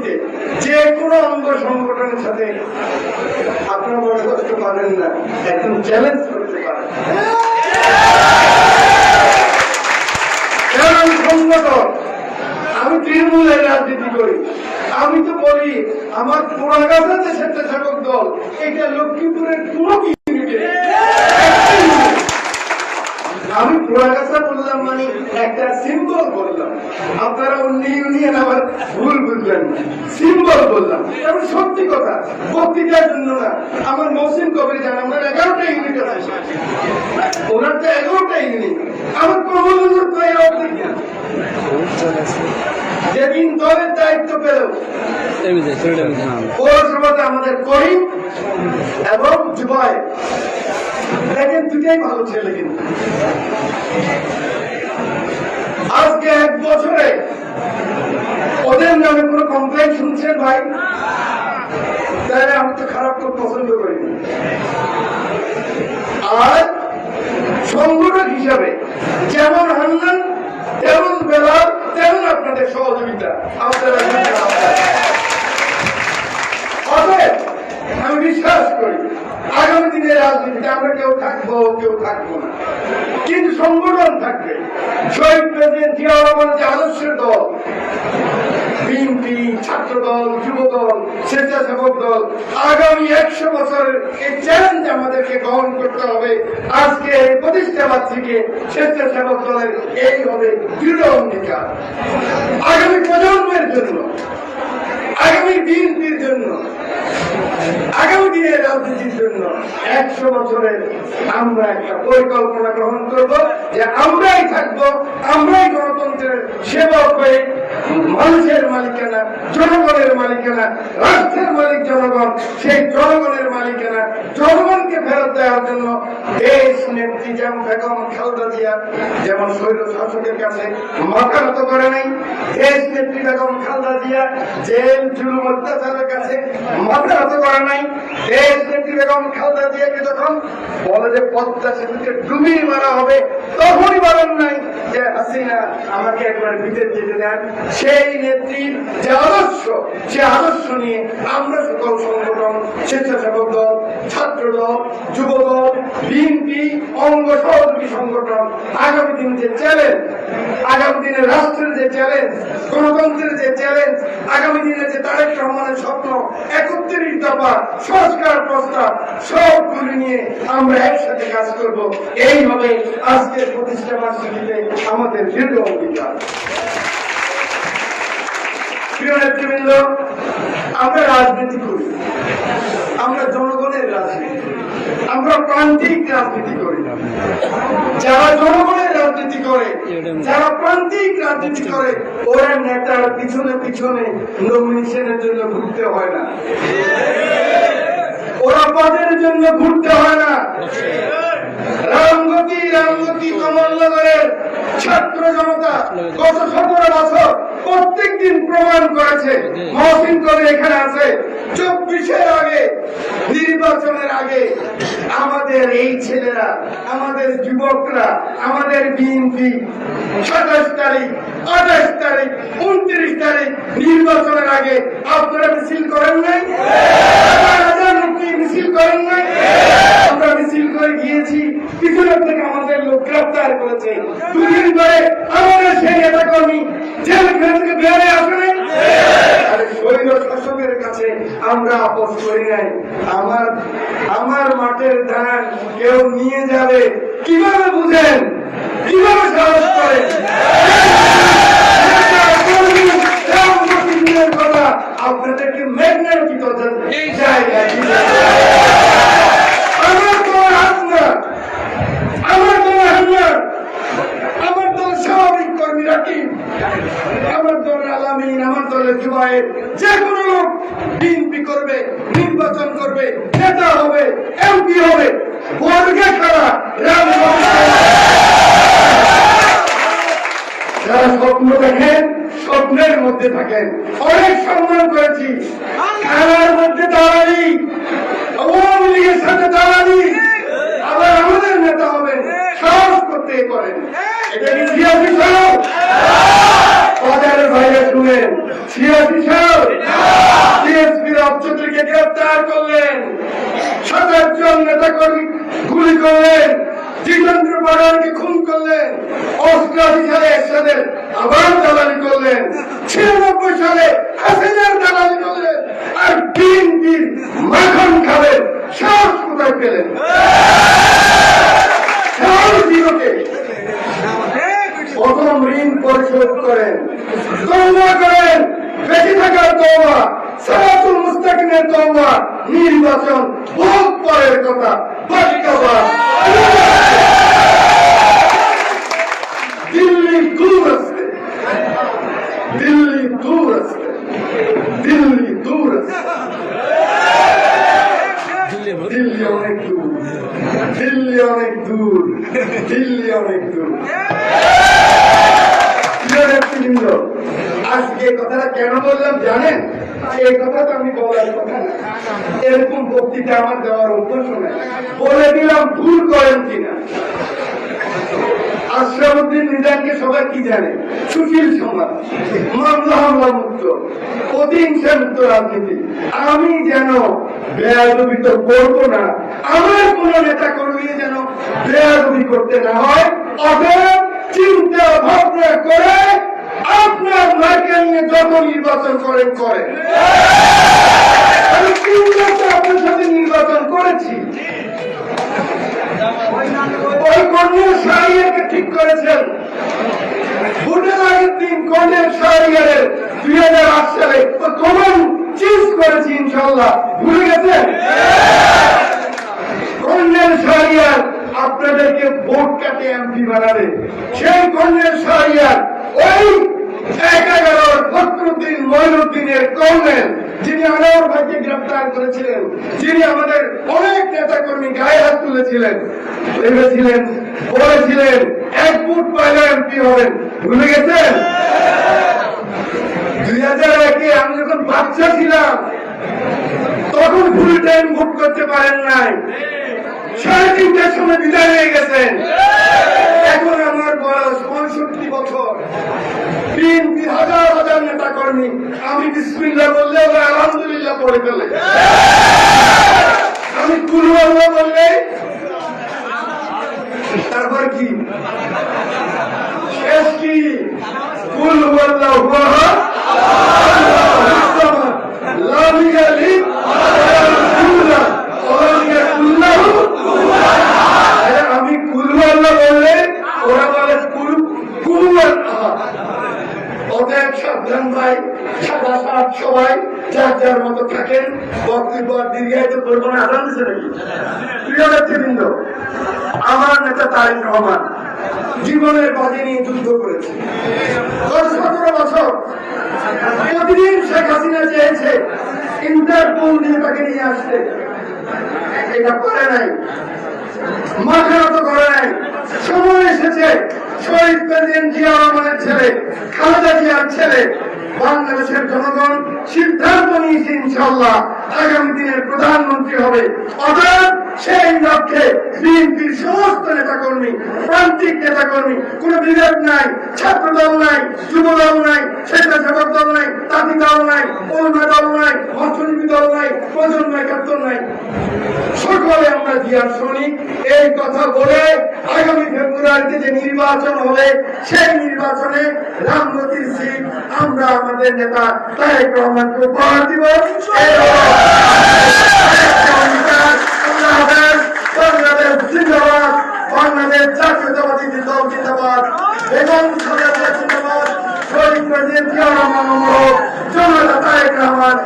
পদ্ধতিতে যে কোনো অঙ্গ সংগঠনের সাথে আপনারা মনে করতে পারেন না, একদম চ্যালেঞ্জ করতে পারেন। সংগঠন, আমি তৃণমূলের রাজনীতি করি, আমি তো বলি, আমার পোড়াগাছা যে স্বেচ্ছাসেবক দল, এটা লক্ষ্মীপুরের কোনো আমি পোড়াগাছা বললাম মানে একটা সিম্বল আপনারা অন্য ইউনিয়ন আবার ভুল বুঝলেন। সিম্বল বললাম। আমি সত্যি কথা, বক্তৃতার জন্য না। আমার মহসিন কবির জান আমার এগারোটা ইউনিট আছে। ওনার তো এগারোটা ইউনিট। আমার কমলনুর তো এর অর্ধেক যেদিন দলের দায়িত্ব পেল, পৌরসভাতে আমাদের করিম এবং জুবাই দেখেন, দুটাই ভালো ছেলে কিন্তু। আজকে এক বছরে। ওদের নামে কোনো কমপ্লেন শুনছেন ভাই? তাহলে আমি তো খারাপ তো পছন্দ করি আর সংগঠক হিসাবে যেমন হান্নান, তেমন বেলার তেমন আপনাদের সহযোগিতা। আমি বিশ্বাস করি, আগামী দিনের রাজনীতিতে আমরা কেউ থাকব কেউ থাকব না। সংগঠন থাকবে। শহীদ প্রেসিডেন্ট জিয়া রহমানের যে আদর্শের দল, বিএনপি ছাত্র দল যুব দল স্বেচ্ছাসেবক দল, আগামী একশো বছরের এই চ্যালেঞ্জ আমাদেরকে গ্রহণ করতে হবে। আজকে এই প্রতিষ্ঠাবাদ থেকে স্বেচ্ছাসেবক দলের এই হবে দৃঢ় অঙ্গীকার। আগামী প্রজন্মের জন্য আগামী বিএনপির জন্য আগামী দিনের রাজনীতির জন্য একশো বছরের আমরা একটা পরিকল্পনা গ্রহণ করব যে আমরাই থাকব, আমরাই গণতন্ত্রের সেবক হয়ে মানুষের মালিকানা, জনগণের মালিকানা, রাষ্ট্রের মালিক জনগণ, সেই জনগণের মালিকানা, জনগণকে ফেরত দেওয়ার জন্য দেশ নেত্রী যেমন বেগম খালেদা জিয়া, যেমন শৈল শাসকের কাছে মাথা করে নাই, দেশ নেত্রী বেগম খালেদা জিয়া জেল, জুলুম, অত্যাচারের কাছে মাথা করে নাই বেগম খালদা জিয়াকে যখন বলে যে পদ্মা সেতুকে ডুবিয়ে মারা হবে, তখনই বলেন নাই যে হাসিনা আমাকে একবার বিদেশ যেতে দেন। সেই নেত্রীর যে আদর্শ, সে আদর্শ নিয়ে আমরা সকল সংগঠন, স্বেচ্ছাসেবক দল ছাত্র দল যুব দল বিএনপি অঙ্গ সহযোগী সংগঠন আগামী দিন যে চ্যালেঞ্জ আগামী রাষ্ট্রের যে চ্যালেঞ্জ গণতন্ত্রের যে চ্যালেঞ্জ আগামী যে তারেক রহমানের স্বপ্ন, একত্রিশ দফা সংস্কার প্রস্তাব, সবগুলি নিয়ে আমরা একসাথে কাজ করব। এইভাবে আজকের প্রতিষ্ঠা আমাদের দীর্ঘ অঙ্গীকার। আমরা রাজনীতি করি। আমরা জনগণের রাজনীতি করি। আমরা প্রান্তিক রাজনীতি করি। যারা জনগণের রাজনীতি করে, যারা প্রান্তিক রাজনীতি করে, ওরা নেতার পিছনে পিছনে নমিনেশনের জন্য ঘুরতে হয় না। ওরা পদের জন্য ঘুরতে হয় না। রামগতি রামগতি কমলনগরের ছাত্র জনতা, গত সতেরো বছর প্রত্যেক দিন প্রমাণ করেছে মহসিন করে এখানে আছে। চব্বিশের আগে নির্বাচনের আগে আমাদের এই ছেলেরা আমাদের যুবকরা আমাদের বিএনপি সাতাশ তারিখ আঠাশ তারিখ উনত্রিশ তারিখ নির্বাচনের আগে আপনারা মিছিল করেন নাই হাজার হাজার লোককে মিছিল করেন নাই আমরা মিছিল করে গিয়েছি পিছনের থেকে আমাদের গ্রেফতার করেছে। দুদিন পরে আমাদের সেই নেতা কর্মী জেলখানা থেকে বেড়ে আসেন আর শৈল শাসকের কাছে আমরা আপোষ করি নাই। আমার আমার মাঠের ধান কেউ নিয়ে যাবে কীভাবে বুঝেন? কীভাবে সাহস করেন? আপনাদেরকে মেঘনার কি কথা এই জায়গায় আমার তোমার হামলা আমার তোমার হামলা আমার দল স্বাভাবিক কর্মীরা কি আমার দল আলামিন আমার দলের জুবাইয়ের যে কোনো লোক বিএনপি করবে নির্বাচন করবে নেতা হবে এমপি হবে বর্গে খেলা যারা স্বপ্ন দেখেন, স্বপ্নের মধ্যে থাকেন। অনেক সম্মান করেছি। খেলার মধ্যে দাঁড়ালি। আওয়ামী লীগের সাথে দাঁড়ালি। আবার আমাদের নেতা হবেন। সাহস করতে পারেন। এটা গ্রেফতার করলেন। সাতাশ জন নেতা কর্মী গুলি করলেন। জিতেন্দ্র বাগানকে খুন করলেন অষ্টআশি সালে আবার দালালি করলেন, ছিয়ানব্বই সালে হাসিনার দালালি করলেন, আর বিএনপির মাখন খাবেন সাহস কোথায় পেলেন? নির্বাচন বহুত পরের কথা আছে দিল্লি দূর আছে দিল্লি দূর আছে দিল্লি অনেক দূর দিল্লি অনেক দূর দিল্লি অনেক দূর নেতৃবৃন্দ, আজকে কথাটা কেন বললাম জানেন? এই কথা তো আমি বলার কথা না। এরকম বক্তৃতা আমার দেওয়ার অভ্যাস নেই বলে দিলাম ভুল করেন কিনা আশরাফুদ্দিন নিজামকে সবাই কি জানে? সুশীল সমাজ মুক্ত মুক্ত রাজনীতি। আমি যেন করব না, আমার কোন নেতা কর্মী যেন বেয়াদবি করতে না হয়, অতএব চিন্তা ভাবনা করে আপনার মাকে নিয়ে যত নির্বাচন করেন করেন। আমি তিনবার তো আপনার সাথে নির্বাচন করেছি। কর্নেল শাহরিয়ারকে ঠিক করেছেন। ভোটের আগের দিন কর্নেল শাহরিয়ারের দুই হাজার আট সালে কমন চেঞ্জ করেছি ইনশাল্লাহ ভুলে গেছেন? কর্নেল শাহরিয়ার আপনাদেরকে ভোট কাটে এমপি বানাবে। সেই কর্নেল শাহরিয়ার ওই এক এগারোর ফখরুদ্দিন মঈনুদ্দিনের কর্নেল যিনি আনোয়ার ভাইকে গ্রেফতার করেছিলেন, যিনি আমাদের অনেক নেতা কর্মী গায়ে হাত তুলেছিলেন, ভেবেছিলেন, বলেছিলেন, এক ফুট পাইলে এমপি হবেন। ভুলে গেছেন? দুই হাজার একে আমি যখন বাচ্চা ছিলাম, তখন ফুল টাইম ভোট করতে পারেন নাই। সাড়ে তিনটার সময় বিদায় হয়ে গেছেন এখন আমার বয়স পঁয়ষট্টি বছর। বিএনপি হাজার হাজার নেতা কর্মী। আমি বিসমিল্লা বললে আলহামদুলিল্লাহ পড়ে ফেলে আমি কুলবাল্লা বললে তারপর কি শেষ কি কুলবাল্লাহ লাম ইয়ালিদ ওয়া লাম ইউলাদ আরে আমি কুলওয়াল্লাহ বললে ওরা বলে কুল কুলওয়াল্লাহ অতএব সাবধান ভাই সাদা সাত সবাই যার যার মতো থাকেন বক্তব্য আর দীর্ঘায়িত করব না নাকি প্রিয় নেতৃবৃন্দ, আমার নেতা তারিক রহমান জীবনের বাজে নিয়ে যুদ্ধ করেছে। গত সতেরো বছর প্রতিদিন শেখ হাসিনা চেয়েছে ইন্টারপোল দিয়ে তাকে নিয়ে আসতে। এটা করে নাই মাথা নত করে নাই। সময় এসেছে, শহীদ প্রেসিডেন্ট জিয়া রহমানের ছেলে, খালেদা জিয়ার ছেলে বাংলাদেশের জনগণ সিদ্ধান্ত নিয়েছে ইনশাল্লাহ আগামী দিনের প্রধানমন্ত্রী হবে অর্থাৎ সেই লক্ষ্যে বিএনপির সমস্ত নেতাকর্মী, প্রান্তিক নেতাকর্মী, কোন বিভেদ নাই, ছাত্রদল নাই, যুবদল নাই স্বেচ্ছাসেবক দল নাই তাঁতি দল নাই অরুণা দল নাই, অর্থনীতি দল নাই প্রজন্ম একাত্তর নাই। সকলে আমরা জিয়ার শ্রমিক। এই কথা বলে আগামী ফেব্রুয়ারিতে যে নির্বাচন হবে, সেই নির্বাচনে রামগতির সিট আমরা আমাদের নেতা তারেক রহমানকে উপহার দিব। অঙ্গীকার। বাংলাদেশ জিন্দাবাদ, বাংলাদেশ জাতীয়তাবাদী দল জিন্দাবাদ, এবং நாயக்கமான்